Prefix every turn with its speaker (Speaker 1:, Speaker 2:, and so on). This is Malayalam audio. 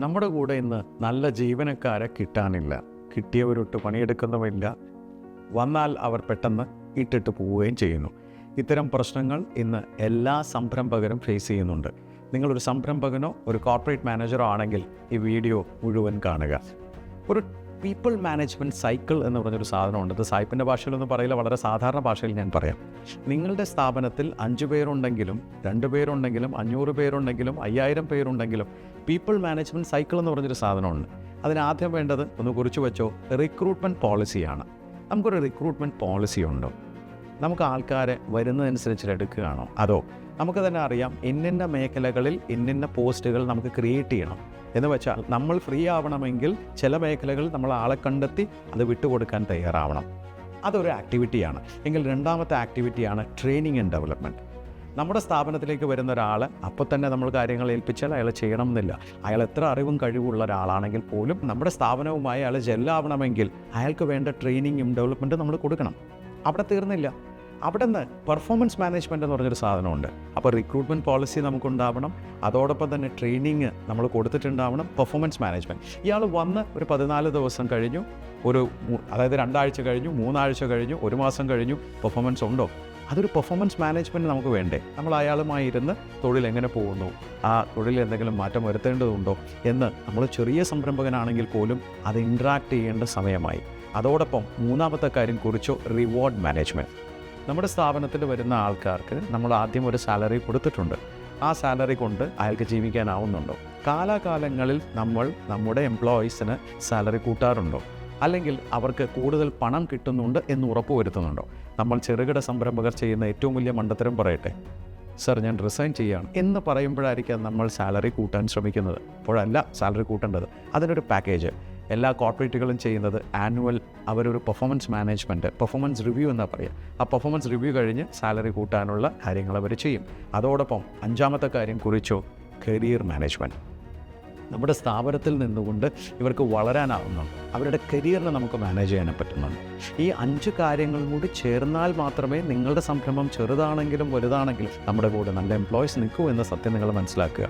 Speaker 1: നമ്മുടെ കൂടെ ഇന്ന് നല്ല ജീവനക്കാരെ കിട്ടാനില്ല. കിട്ടിയവരൊട്ട് പണിയെടുക്കുന്നവരില്ല. വന്നാൽ അവർ പെട്ടെന്ന് ഇട്ടിട്ട് പോവുകയും ചെയ്യുന്നു. ഇത്തരം പ്രശ്നങ്ങൾ ഇന്ന് എല്ലാ സംരംഭകരും ഫേസ് ചെയ്യുന്നുണ്ട്. നിങ്ങളൊരു സംരംഭകനോ ഒരു കോർപ്പറേറ്റ് മാനേജറോ ആണെങ്കിൽ ഈ വീഡിയോ മുഴുവൻ കാണുക. ഒരു പീപ്പിൾ മാനേജ്മെന്റ് സൈക്കിൾ എന്ന് പറഞ്ഞൊരു സാധനമുണ്ട്. ഇത് സായിപ്പിന്റെ ഭാഷയിലൊന്നും പറയില്ല വളരെ സാധാരണ ഭാഷയിൽ ഞാൻ പറയാം. നിങ്ങളുടെ സ്ഥാപനത്തിൽ അഞ്ച് പേരുണ്ടെങ്കിലും രണ്ട് പേരുണ്ടെങ്കിലും അഞ്ഞൂറ് പേരുണ്ടെങ്കിലും അയ്യായിരം പേരുണ്ടെങ്കിലും പീപ്പിൾ മാനേജ്മെന്റ് സൈക്കിൾ എന്ന് പറഞ്ഞൊരു സാധനമുണ്ട്. അതിനാദ്യം വേണ്ടത് ഒന്ന് കുറിച്ച് വെച്ചോ റിക്രൂട്ട്മെന്റ് പോളിസിയാണ് നമുക്കൊരു റിക്രൂട്ട്മെന്റ് പോളിസി ഉണ്ടോ? നമുക്ക് ആൾക്കാരെ വരുന്നതനുസരിച്ച് എടുക്കുകയാണോ? അതോ നമുക്ക് തന്നെ അറിയാം ഇന്നിന്ന മേഖലകളിൽ ഇന്നിന്ന പോസ്റ്റുകൾ നമുക്ക് ക്രിയേറ്റ് ചെയ്യണം. എന്ന് വെച്ചാൽ നമ്മൾ ഫ്രീ ആവണമെങ്കിൽ ചില മേഖലകൾ നമ്മൾ ആളെ കണ്ടെത്തി അത് വിട്ടുകൊടുക്കാൻ തയ്യാറാവണം. അതൊരു ആക്ടിവിറ്റിയാണ്. എങ്കിൽ രണ്ടാമത്തെ ആക്ടിവിറ്റിയാണ് ട്രെയിനിങ് ആൻഡ് ഡെവലപ്മെന്റ്. നമ്മുടെ സ്ഥാപനത്തിലേക്ക് വരുന്ന ഒരാൾ അപ്പോൾ തന്നെ നമ്മൾ കാര്യങ്ങൾ ഏൽപ്പിച്ചാൽ അയാൾ ചെയ്യണം എന്നില്ല അയാൾ എത്ര അറിവും കഴിവുള്ള ഒരാളാണെങ്കിൽ പോലും നമ്മുടെ സ്ഥാപനവുമായി അയാൾ ജെല്ലാവണമെങ്കിൽ അയാൾക്ക് വേണ്ട ട്രെയിനിങ്ങും ഡെവലപ്മെന്റും നമ്മൾ കൊടുക്കണം. അവിടെ തീർന്നില്ല. അവിടെ നിന്ന് പെർഫോമൻസ് മാനേജ്മെന്റ് എന്ന് പറഞ്ഞൊരു സാധനമുണ്ട്. അപ്പോൾ റിക്രൂട്ട്മെന്റ് പോളിസി നമുക്കുണ്ടാവണം. അതോടൊപ്പം തന്നെ ട്രെയിനിങ് നമ്മൾ കൊടുത്തിട്ടുണ്ടാവണം. പെർഫോമൻസ് മാനേജ്മെന്റ് ഇയാൾ വന്ന് ഒരു പതിനാല് ദിവസം കഴിഞ്ഞു. ഒരു അതായത് രണ്ടാഴ്ച കഴിഞ്ഞു മൂന്നാഴ്ച കഴിഞ്ഞു ഒരു മാസം കഴിഞ്ഞു. പെർഫോമൻസ് ഉണ്ടോ? അതൊരു പെർഫോമൻസ് മാനേജ്മെന്റ് നമുക്ക് വേണ്ടേ? നമ്മൾ അയാളുമായി ഇരുന്ന് തൊഴിൽ എങ്ങനെ പോകുന്നു? ആ തൊഴിൽ എന്തെങ്കിലും മാറ്റം വരുത്തേണ്ടതുണ്ടോ? എന്ന് നമ്മൾ ചെറിയ സംരംഭകനാണെങ്കിൽ പോലും അത് ഇൻട്രാക്ട് ചെയ്യേണ്ട സമയമായി. അതോടൊപ്പം മൂന്നാമത്തെ കാര്യം കുറിച്ചോ റിവാർഡ് മാനേജ്മെന്റ് നമ്മുടെ സ്ഥാപനത്തിൽ വരുന്ന ആൾക്കാർക്ക് നമ്മൾ ആദ്യം ഒരു സാലറി കൊടുത്തിട്ടുണ്ട്. ആ സാലറി കൊണ്ട് അയാൾക്ക് ജീവിക്കാനാവുന്നുണ്ടോ? കാലാകാലങ്ങളിൽ നമ്മൾ നമ്മുടെ എംപ്ലോയീസിന് സാലറി കൂട്ടാറുണ്ടോ? അല്ലെങ്കിൽ അവർക്ക് കൂടുതൽ പണം കിട്ടുന്നുണ്ട് എന്ന് ഉറപ്പ് വരുത്തുന്നുണ്ടോ നമ്മൾ ചെറുകിട സംരംഭകർ ചെയ്യുന്ന ഏറ്റവും വലിയ മണ്ടത്തരം പറയട്ടെ. സർ ഞാൻ റിസൈൻ ചെയ്യുകയാണ് എന്ന് പറയുമ്പോഴായിരിക്കാം നമ്മൾ സാലറി കൂട്ടാൻ ശ്രമിക്കുന്നത്. അപ്പോഴല്ല സാലറി കൂട്ടേണ്ടത്. അതിനൊരു പാക്കേജ്. എല്ലാ കോർപ്പറേറ്റുകളും ചെയ്യുന്നത് ആനുവൽ അവരൊരു പെർഫോമൻസ് മാനേജ്മെന്റ് പെർഫോമൻസ് റിവ്യൂ എന്നാണ് പറയുക ആ പെർഫോമൻസ് റിവ്യൂ കഴിഞ്ഞ് സാലറി കൂട്ടാനുള്ള കാര്യങ്ങൾ അവർ ചെയ്യും. അതോടൊപ്പം അഞ്ചാമത്തെ കാര്യം കുറിച്ചോ കരിയർ മാനേജ്മെന്റ് നമ്മുടെ സ്ഥാപനത്തിൽ നിന്നുകൊണ്ട് ഇവർക്ക് വളരാനാവുന്നുണ്ട്. അവരുടെ കരിയറിനെ നമുക്ക് മാനേജ് ചെയ്യാനും പറ്റുന്നുണ്ട്. ഈ അഞ്ച് കാര്യങ്ങളും കൂടി ചേർന്നാൽ മാത്രമേ നിങ്ങളുടെ സംരംഭം ചെറുതാണെങ്കിലും വലുതാണെങ്കിലും നമ്മുടെ കൂടെ നല്ല എംപ്ലോയീസ് നിൽക്കൂ എന്ന സത്യം നിങ്ങൾ മനസ്സിലാക്കുക.